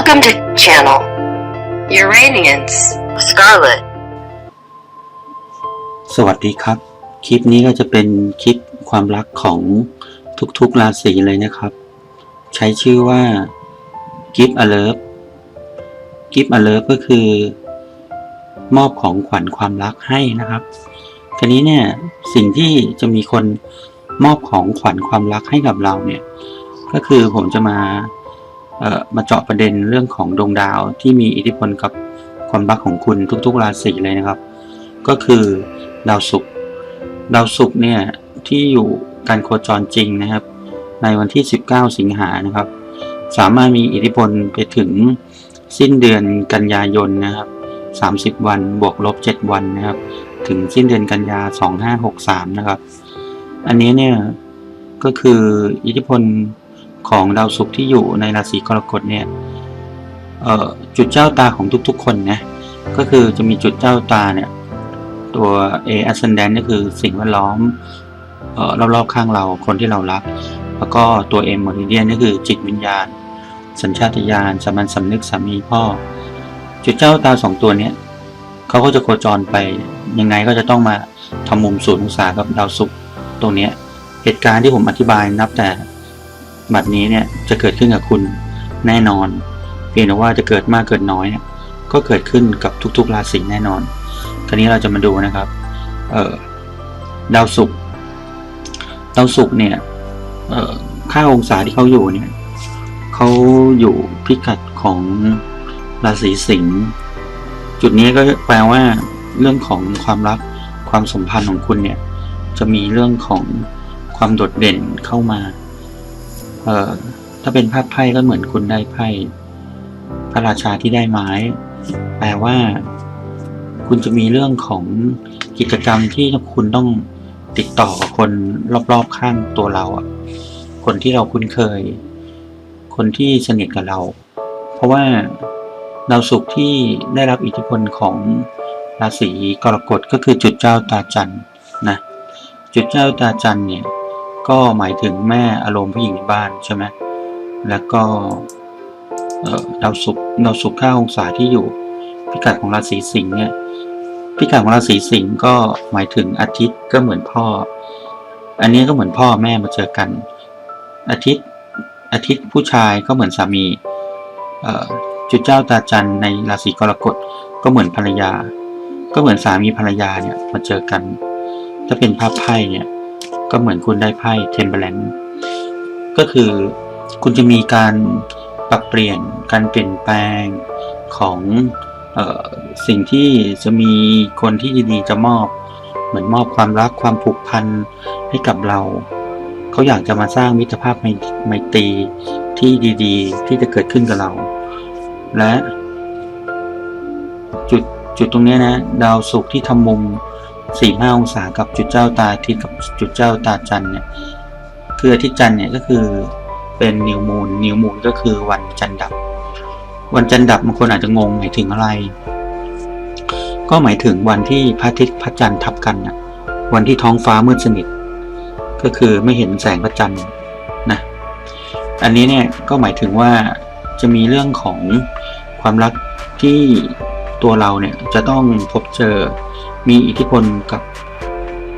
Welcome to channel Uranians Scarlet. สวัสดีครับ คลิปนี้ก็จะเป็นคลิปความรักของทุกๆราศีเลยนะครับ ใช้ชื่อว่า Gift Alert Gift Alert ก็คือ มอบของขวัญความรักให้นะครับทีนี้เนี่ยสิ่งที่จะมีคนมอบของขวัญความรักให้กับเราเนี่ย ก็คือผมจะมา มาเจาะประเด็นเรื่องของดวงดาวที่มีอิทธิพลกับความรักของคุณทุกๆราศีเลยนะครับ ก็คือดาวศุกร์ดาวศุกร์เนี่ยที่อยู่การโคจรจริงนะครับ ในวันที่ 19 สิงหานะครับ สามารถมีอิทธิพลไปถึงสิ้นเดือนกันยายนนะครับ 30 วันบวกลบ 7 วันนะครับ ถึงสิ้นเดือนกันยา 2563 นะครับ อันนี้เนี่ยก็คืออิทธิพล ของดาวศุกร์ที่อยู่ในราศีกรกฎเนี่ยเออจุดเจ้าตาของทุกๆ คนนะก็คือจะมีจุดเจ้าตาเนี่ยตัว A ascendant ก็คือสิ่งแวดล้อมออรอบๆข้างเราคนที่เรารัก แล้วก็ตัว M meridian ก็คือจิตวิญญาณ สัญชาตญาณสามัญสำนึกสามีพ่อ จุดเจ้าตาสองตัวเนี้ยเขาก็จะโคจรไปยังไงก็จะต้องมาทำมุมศูนย์องศากับดาวศุกร์ตรงเนี้ยเหตุการณ์ที่ผมอธิบายนับแต่ บัดนี้เนี่ยจะเกิดขึ้นกับคุณแน่นอน เพียงแต่ว่าจะเกิดมากเกิดน้อยเนี่ยก็เกิดขึ้นกับทุกๆราศีแน่นอน คราวนี้เราจะมาดูนะครับเอ่อดาวศุกร์ดาวศุกร์เนี่ยเอ่อค่าองศาที่เขาอยู่เนี่ยเขาอยู่พิกัดของราศีสิงห์จุดนี้ก็แปลว่าเรื่องของความรักความสัมพันธ์ของคุณเนี่ยจะมีเรื่องของความโดดเด่นเข้ามา เอ่อถ้าเป็นภาพไพ่ก็เหมือนคุณได้ไพ่พระราชาที่ได้ไม้ แปลว่า คุณจะมีเรื่องของกิจกรรมที่คุณต้องติดต่อกับคนรอบๆข้างตัวเราอะคนที่เราคุ้นเคย คนที่สนิทกับเรา เพราะว่าดาวศุกร์ที่ได้รับอิทธิพลของราศีกรกฎก็คือจุดเจ้าตาจันทร์นะจุดเจ้าตาจันทร์เนี่ย ก็หมายถึงแม่อารมณ์ผู้หญิงในบ้านใช่ไหมแล้วก็ดาวศุกร์ดาวศุกร์ค่าองศาที่อยู่ พิกัดของราศีสิงห์เนี่ยพิกัดของราศีสิงห์ก็หมายถึงอาทิตย์ก็เหมือนพ่อ อันนี้ก็เหมือนพ่อแม่มาเจอกัน อาทิตย์อาทิตย์ผู้ชายก็เหมือนสามีจุดเจ้าตาจันในราศีกรกฎก็เหมือนภรรยา ก็เหมือนสามีภรรยาเนี่ยมาเจอกัน ถ้าเป็นภาพไพ่เนี่ย ก็เหมือนคุณได้ไพ่เทมเ r ลนก็คือคุณจะมีการปรับเปลี่ยนการเปลี่ยนแปลงของออสิ่งที่จะมีคนที่ดีๆจะมอบ เหมือนมอบความรักความผูกพันให้กับเรา เขาอยากจะมาสร้างมิตรภาพไมไมตรีที่ดีๆ ที่จะเกิดขึ้นกับเรา และ จุดจุดตรงนี้นะ ดาวศุกร์ที่ทำมุม สี่ห้าองศากับจุดเจ้าตาอาทิตย์กับจุดเจ้าตาจันทร์เนี่ยคืออาทิตย์จันทร์เนี่ยก็คือเป็นนิวมูนนิวมูนก็คือวันจันทร์ดับ วันจันทร์ดับบางคนอาจจะงงหมายถึงอะไร ก็หมายถึงวันที่พระอาทิตย์พระจันทร์ทับกันนะวันที่ท้องฟ้ามืดสนิท ก็คือไม่เห็นแสงพระจันทร์นะอันนี้เนี่ยก็หมายถึงว่าจะมีเรื่องของความรักที่ตัวเราเนี่ยจะต้องพบเจอ มีอิทธิพลกับ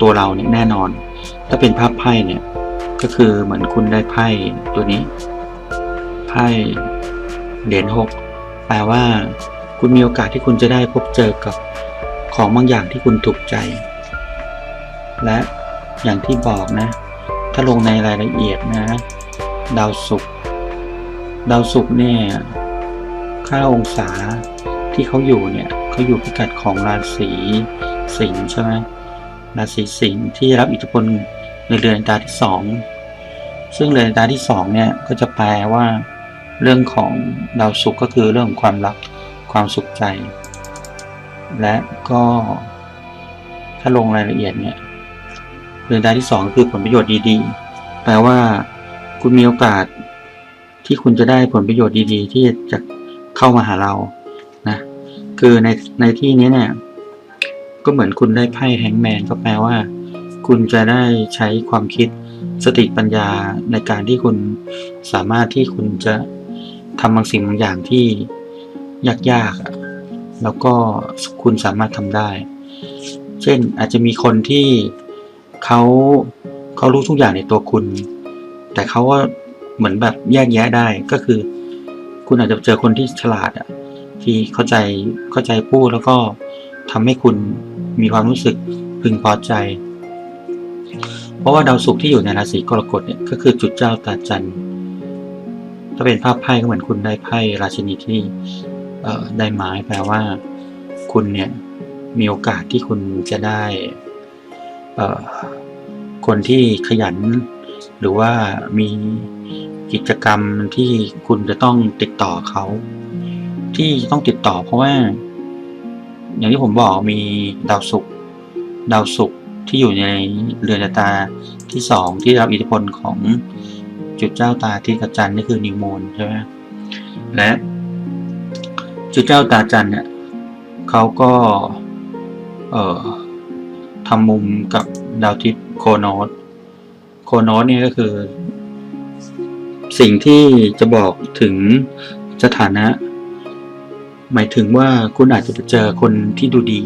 ตัวเราเนี่ยแน่นอน ถ้าเป็นภาพไพ่เนี่ย ก็คือเหมือนคุณได้ไพ่ตัวนี้ ไพ่เหรียญหกแปลว่า คุณมีโอกาสที่คุณจะได้พบเจอกับของบางอย่างที่คุณถูกใจ และอย่างที่บอกนะ ถ้าลงในรายละเอียดนะ ดาวศุกร์ดาวศุกร์เนี่ยค่าองศาที่เขาอยู่เนี่ยเขาอยู่พิกัดของราศี สิงห์ใช่ไหมราศีสิงห์ที่รับอิทธิพลในเรือนตาที่สองซึ่งเรือนตาที่สองเนี่ยก็จะแปลว่า เรื่องของดาวศุกร์ก็คือเรื่องของความรักความสุขใจ และก็ถ้าลงรายละเอียดเนี่ยเรือนตาที่สองคือผลประโยชน์ดีๆ แปลว่า คุณมีโอกาสที่คุณจะได้ผลประโยชน์ดีๆ ที่จะเข้ามาหาเรานะคือในในที่นี้เนี่ย ก็เหมือนคุณได้ไพ่แฮงแมนก็แปลว่า คุณจะได้ใช้ความคิดสติปัญญาในการที่คุณสามารถที่คุณจะทำบางสิ่งบางอย่างที่ยากๆ แล้วก็คุณสามารถทำได้ เช่นอาจจะมีคนที่เขาเขารู้ทุกอย่างในตัวคุณ แต่เขาก็เหมือนแบบแยกแยะได้ก็คือ คุณอาจจะเจอคนที่ฉลาดอะที่เข้าใจเข้าใจพูดแล้วก็ ทำให้คุณมีความรู้สึกพึงพอใจ เพราะว่าดาวศุกร์ที่อยู่ในราศีกรกฎเนี่ยก็คือจุดเจ้าตาจันทร์ถ้าเป็นภาพไพ่ก็เหมือนคุณได้ไพ่ราชินีที่ได้ไม้แปลว่า คุณเนี่ยมีโอกาสที่คุณจะได้คนที่ขยัน หรือว่ามีกิจกรรมที่คุณจะต้องติดต่อเขา ที่ต้องติดต่อเพราะว่า อย่างที่ผมบอกมีดาวศุกร์ดาวศุกร์ที่อยู่ในเรือนตาที่สองที่รับอิทธิพลของจุดเจ้าตาที่กับจันทร์นี่คือนิวโมนใช่ไหมและจุดเจ้าตาจันทร์เนี่ยเขาก็เอ่อทำมุมกับดาวทิศโคโนสโคโนสเนี่ยก็คือ สิ่งที่จะบอกถึงสถานะ หมายถึงว่าคุณอาจจะเจอคนที่ดูดี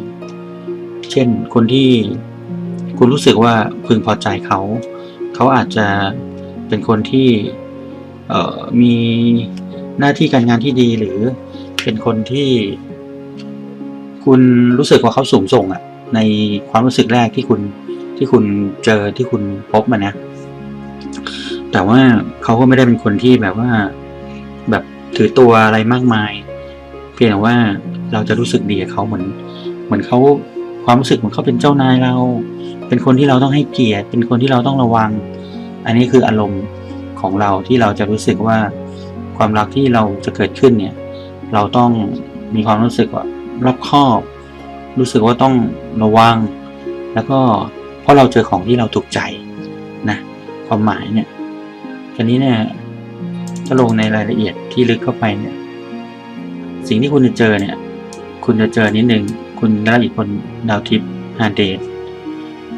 เช่นคนที่คุณรู้สึกว่าพึงพอใจเขา เขาอาจจะเป็นคนที่มีหน้าที่การงานที่ดีหรือเป็นคนที่ คุณรู้สึกว่าเขาสูงส่งอะในความรู้สึกแรกที่คุณที่คุณเจอที่คุณพบมานะ แต่ว่าเขาก็ไม่ได้เป็นคนที่แบบว่า แบบถือตัวอะไรมากมาย พียงแต่ว่าเราจะรู้สึกดีกับเขาเหมือน เหมือนเขาความรู้สึกเหมือนเขาเป็นเจ้านายเรา เป็นคนที่เราต้องให้เกียรติ เป็นคนที่เราต้องระวัง อันนี้คืออารมณ์ของเราที่เราจะรู้สึกว่าความรักที่เราจะเกิดขึ้นเนี่ย เราต้องมีความรู้สึกว่ารอบคอบ รู้สึกว่าต้องระวัง แล้วก็เพราะเราเจอของที่เราถูกใจนะความหมายเนี่ยทีนี้เนี่ยถ้าลงในรายละเอียดที่ลึกเข้าไปเนี่ย สิ่งที่คุณจะเจอเนี่ย คุณจะเจอนิดนึง คุณได้อิทธิพลดาวทิพย์ฮาเดส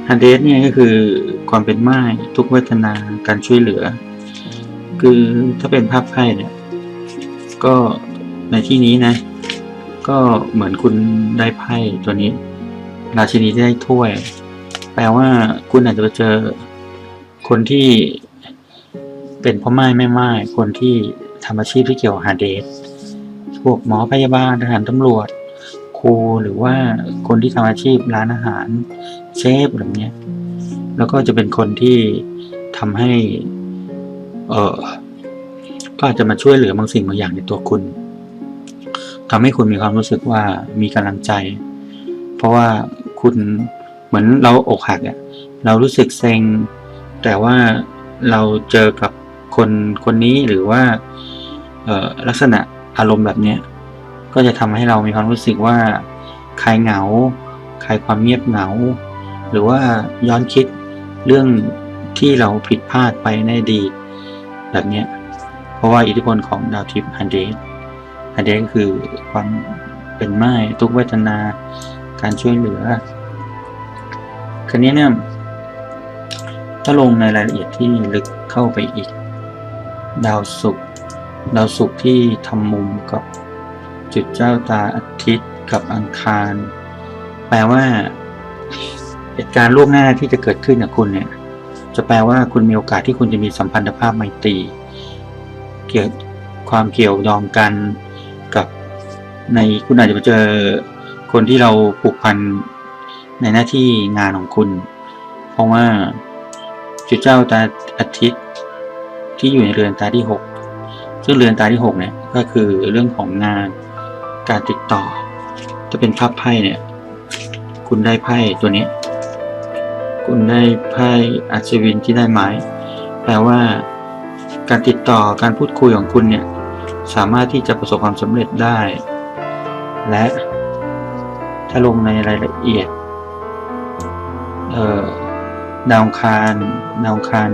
ฮาเดสเนี่ยก็คือความเป็นไม้ทุกเวทนาการช่วยเหลือ คือถ้าเป็นภาพไพ่เนี่ย ก็ในที่นี้นะ ก็เหมือนคุณได้ไพ่ตัวนี้ ราชินีได้ถ้วย แปลว่าคุณอาจจะไปเจอคนที่เป็นพ่อไม้แม่ไม้คนที่ทำอาชีพที่เกี่ยวกับฮาเดส พวกหมอพยาบาลทหารตำรวจ ครูหรือว่าคนที่ทำอาชีพร้านอาหารเชฟแบบเนี้ยแล้วก็จะเป็นคนที่ทำให้ เออก็อาจจะมาช่วยเหลือบางสิ่งบางอย่างในตัวคุณทำให้คุณมีความรู้สึกว่ามีกำลังใจ เพราะว่าคุณเหมือนเราอกหักอะเรารู้สึกเซ็ง แต่ว่าเราเจอกับคนคนนี้หรือว่าลักษณะ อารมณ์แบบเนี้ยก็จะทำให้เรามีความรู้สึกว่าคลายเหงาคลายความเงียบเหงา หรือว่าย้อนคิดเรื่องที่เราผิดพลาดไปในอดีตแบบเนี้ยเพราะว่าอิทธิพลของดาวทิพย์ฮันเดสฮันเดสก็คือความเป็นไม้ทุกเวทนา การช่วยเหลือคราวนี้เนี่ยถ้าลงในรายละเอียดที่ลึกเข้าไปอีก ดาวศุกร์ ดาวศุกร์ที่ทำมุมกับจุดเจ้าตาอาทิตย์กับอังคาร แปลว่าเหตุการณ์ล่วงหน้าที่จะเกิดขึ้นกับคุณเนี่ย จะแปลว่าคุณมีโอกาสที่คุณจะมีสัมพันธภาพไมตรี เกี่ยวความเกี่ยวดองกันกับในคุณอาจจะไปเจอคนที่เราผูกพันในหน้าที่งานของคุณ เพราะว่าจุดเจ้าตาอาทิตย์ที่อยู่ในเรือนตาที่หก ซึ่งเรือนตาที่หกเนี่ยก็คือเรื่องของงานการติดต่อถ้าเป็นภาพไพ่เนี่ย คุณได้ไพ่ตัวนี้ คุณได้ไพ่อัศวินที่ได้ไม้แปลว่าการติดต่อการพูดคุยของคุณเนี่ยสามารถที่จะประสบความสำเร็จได้ และถ้าลงในรายละเอียดดาวคารดาวคาร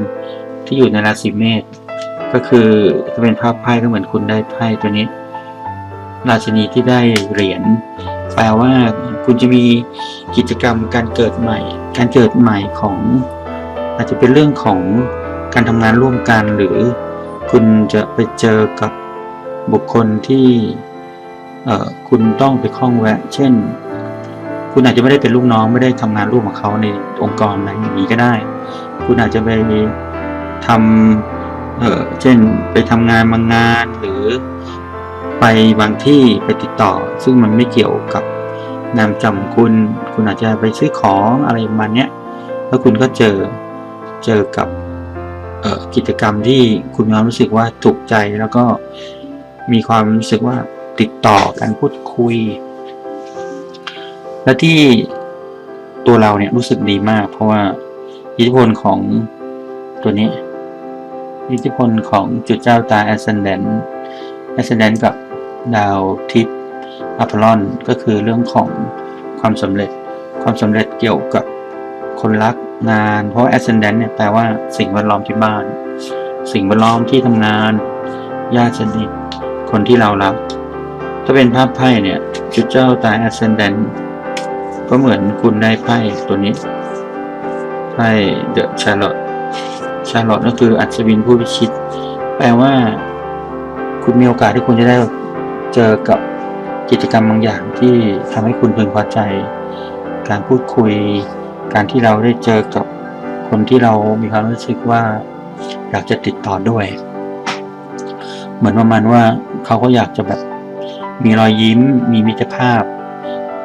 ที่อยู่ในราศีเมษ ก็คือจะเป็นภาพไพ่ก็เหมือนคุณได้ไพ่ตัวนี้ ราชินีที่ได้เหรียญแปลว่าคุณจะมีกิจกรรมการเกิดใหม่ การเกิดใหม่ของ อาจจะเป็นเรื่องของการทำงานร่วมกันหรือคุณจะไปเจอกับบุคคลที่คุณต้องไปคล้องแวะ เช่น คุณอาจจะไม่ได้เป็นลูกน้องไม่ได้ทำงานร่วมกับเขาในองค์กรอะไรอย่างนี้ก็ได้ คุณอาจจะไปทำ เออเช่นไปทำงานบางงานหรือไปบางที่ไปติดต่อ ซึ่งมันไม่เกี่ยวกับนามจำคุณ คุณอาจจะไปซื้อของอะไรประมาณเนี้ยแล้วคุณก็เจอเจอกับกิจกรรมที่คุณมีความรู้สึกว่าถูกใจแล้วก็มีความรู้สึกว่าติดต่อกันพูดคุย และที่ตัวเราเนี่ยรู้สึกดีมาก เพราะว่าอิทธิพลของตัวนี้ อิทธิพลของจุดเจ้าตา ascendant ascendant กับดาวทิศอพอลอนก็คือเรื่องของความสำเร็จ ความสำเร็จเกี่ยวกับคนรักงาน เพราะ ascendant เนี่ยแปลว่าสิ่งแวดล้อมที่บ้าน สิ่งแวดล้อมที่ทำงานญาติสนิทคนที่เรารัก ถ้าเป็นภาพไพ่เนี่ยจุดเจ้าตา ascendant ก็เหมือนคุณได้ไพ่ตัวนี้ไพ่ The Charlotte Charlotte ก็คืออัศวินผู้พิชิต แปลว่า คุณมีโอกาสที่คุณจะได้เจอกับกิจกรรมบางอย่างที่ทำให้คุณพึงพอใจ การพูดคุย การที่เราได้เจอกับคนที่เรามีความรู้สึกว่า อยากจะติดต่อด้วย เหมือนประมาณว่าเขาก็อยากจะแบบมีรอยยิ้ม มีมิตรภาพ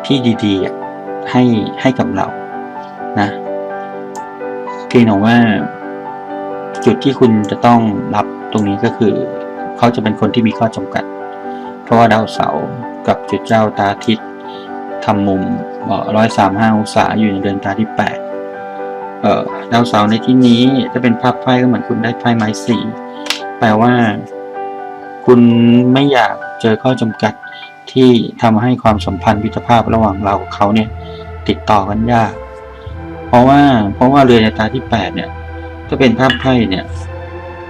ที่ดีๆให้ให้กับเรานะเพียงแต่ว่า จุดที่คุณจะต้องรับตรงนี้ก็คือ เขาจะเป็นคนที่มีข้อจำกัด เพราะว่าดาวเสาร์กับจุดเจ้าตาทิศทำมุมร้อยสามห้าองศาอยู่ในเดือนตาที่แปดเอ่อดาวเสาร์ในที่นี้จะเป็นภาพไพ่ก็เหมือนคุณได้ไพ่ไม้สี่แปลว่า คุณไม่อยากเจอข้อจำกัดที่ทำให้ความสัมพันธ์มิตรภาพระหว่างเรากับเขาเนี่ยติดต่อกันยาก เพราะว่าเพราะว่าเรือนในตาที่แปดเนี่ย ถ้าเป็นภาพไพ่เนี่ย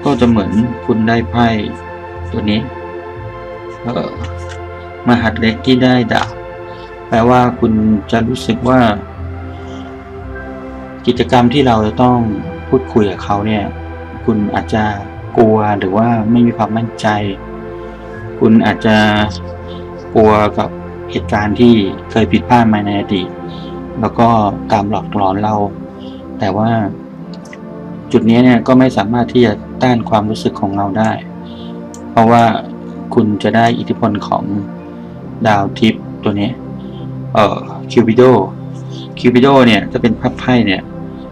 ก็จะเหมือนคุณได้ไพ่ตัวนี้เอ่อมหัดเล็กที่ได้ดาบแปลว่าคุณจะรู้สึกว่า กิจกรรมที่เราจะต้องพูดคุยกับเขาเนี่ย คุณอาจจะกลัวหรือว่าไม่มีความมั่นใจ คุณอาจจะกลัวกับเหตุการณ์ที่เคยผิดพลาดมาในอดีตแล้วก็ตามหลอกหลอนเรา แต่ว่า จุดนี้เนี่ยก็ไม่สามารถที่จะต้านความรู้สึกของเราได้ เพราะว่าคุณจะได้อิทธิพลของดาวทิพย์ตัวนี้ เอ่อคิวบิโดคิวบิโดเนี่ยจะเป็นภาพไพ่เนี่ย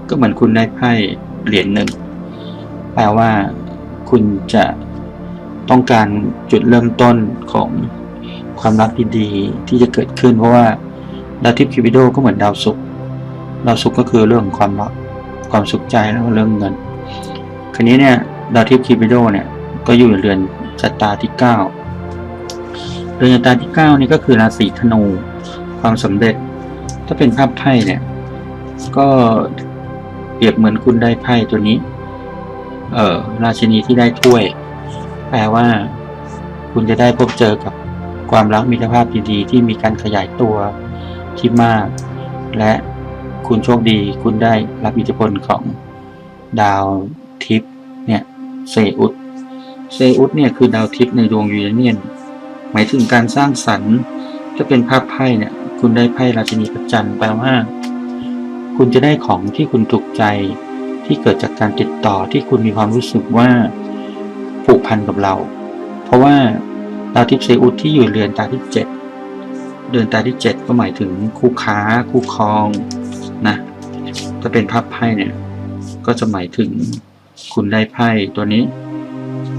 ก็เหมือนคุณได้ไพ่เหรียญหนึ่งแปลว่าคุณจะต้องการจุดเริ่มต้นของความรักดีๆที่จะเกิดขึ้น เพราะว่าดาวทิพย์คิวบิโดก็เหมือนดาวศุกร์ดาวศุกร์ก็คือเรื่องของความรัก ความสุขใจแล้วก็เรื่องเงิน คราวนี้เนี่ยดาวทิพย์คิวบิโดเนี่ยก็อยู่ในเรือนชะตาที่เก้าเรือนชะตาที่เก้านี่ก็คือราศีธนู ความสำเร็จ ถ้าเป็นภาพไพ่เนี่ยก็เปรียบเหมือนคุณได้ไพ่ตัวนี้ เออราชินีที่ได้ถ้วย แปลว่า คุณจะได้พบเจอกับความรักมิตรภาพดีๆที่มีการขยายตัวที่มาก และ คุณโชคดี คุณได้รับอิทธิพลของดาวทิพย์เนี่ยเซอุสเซอุสเนี่ยคือดาวทิพย์ในดวงยูเรเนียน หมายถึงการสร้างสรรค์ถ้าเป็นภาพไพ่เนี่ยคุณได้ไพ่ราชินีพระจันต์แปลว่า คุณจะได้ของที่คุณถูกใจที่เกิดจากการติดต่อที่คุณมีความรู้สึกว่าผูกพันกับเรา เพราะว่าดาวทิพย์เซอุสที่อยู่เรือนตาที่เจ็ดเดือนตาที่เจ็ดก็หมายถึงคู่ค้า คู่ครอง นะถ้าเป็นภาพไพ่เนี่ยก็จะหมายถึงคุณได้ไพ่ตัวนี้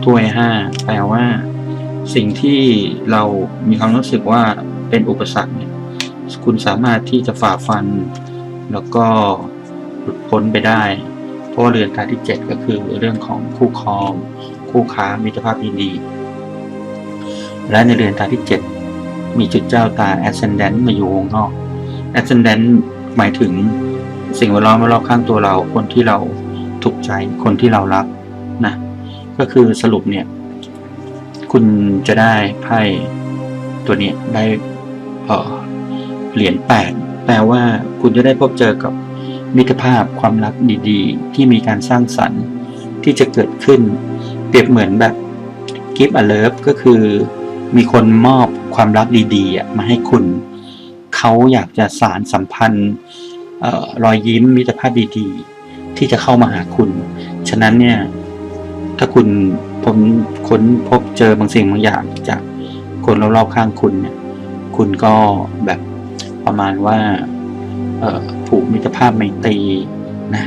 ถ้วยห้าแปลว่า สิ่งที่เรามีความรู้สึกว่าเป็นอุปสรรคเนี่ยคุณสามารถที่จะฝ่าฟัน แล้วก็หลุดพ้นไปได้ เพราะว่าเรือนการที่ 7 ก็คือเรื่องของคู่ครอง คู่ค้ามิตรภาพดี และในเรือนตาที่ 7 มีจุดเจ้าตา ascendant มาอยู่วงนอก ascendant หมายถึงสิ่งแวดล้อมรอบข้างตัวเรา คนที่เราถูกใจ คนที่เรารักนะ ก็คือสรุปเนี่ย คุณจะได้ไพ่ตัวนี้ได้เออเหรียญแปดแปลว่าคุณจะได้พบเจอกับมิตรภาพความรักดีๆ ที่มีการสร้างสรรค์ที่จะเกิดขึ้น เปรียบเหมือนแบบกิฟต์อเลิฟก็คือมีคนมอบความรักดีๆมาให้คุณ เขาอยากจะสารสัมพันธ์รอยยิ้มมิตรภาพดีๆ ที่จะเข้ามาหาคุณ ฉะนั้นเนี่ย ถ้าคุณผมค้นพบเจอบางสิ่งบางอย่างจากคนรอบๆข้างคุณเนี่ย คุณก็แบบประมาณว่าผูกมิตรภาพไมตรีนะ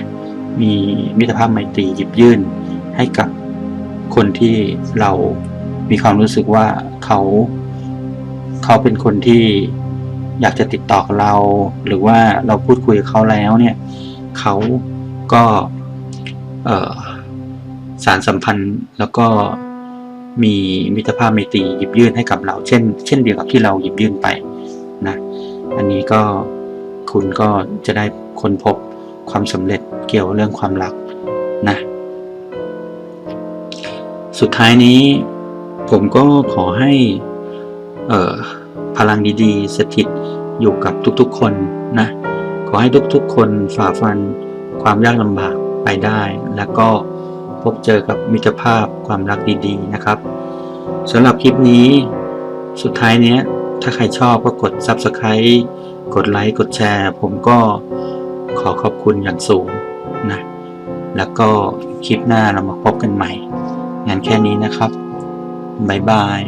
มีมิตรภาพไมตรีหยิบยื่นให้กับคนที่เรามีความรู้สึกว่าเขา เขาเป็นคนที่ อยากจะติดต่อกับเรา หรือว่าเราพูดคุยกับเขาแล้วเนี่ยเขาก็เออสารสัมพันธ์แล้วก็มีมิตรภาพไมตรีหยิบยื่นให้กับเรา เช่น เช่นเดียวกับที่เราหยิบยื่นไปนะอันนี้ก็คุณก็จะได้ค้นพบความสำเร็จเกี่ยวเรื่องความรักนะสุดท้ายนี้ผมก็ขอให้พลังดีๆ สถิต อยู่กับทุกๆคนนะ ขอให้ทุกๆคนฝ่าฟันความยากลำบากไปได้ แล้วก็พบเจอกับมิตรภาพความรักดี ๆ นะครับสำหรับคลิปนี้ สุดท้ายเนี้ย ถ้าใครชอบก็กด Subscribe กดไลค์ กดแชร์ ผมก็ขอขอบคุณอย่างสูงนะ แล้วก็คลิปหน้าเรามาพบกันใหม่ งานแค่นี้นะครับ บ๊ายบาย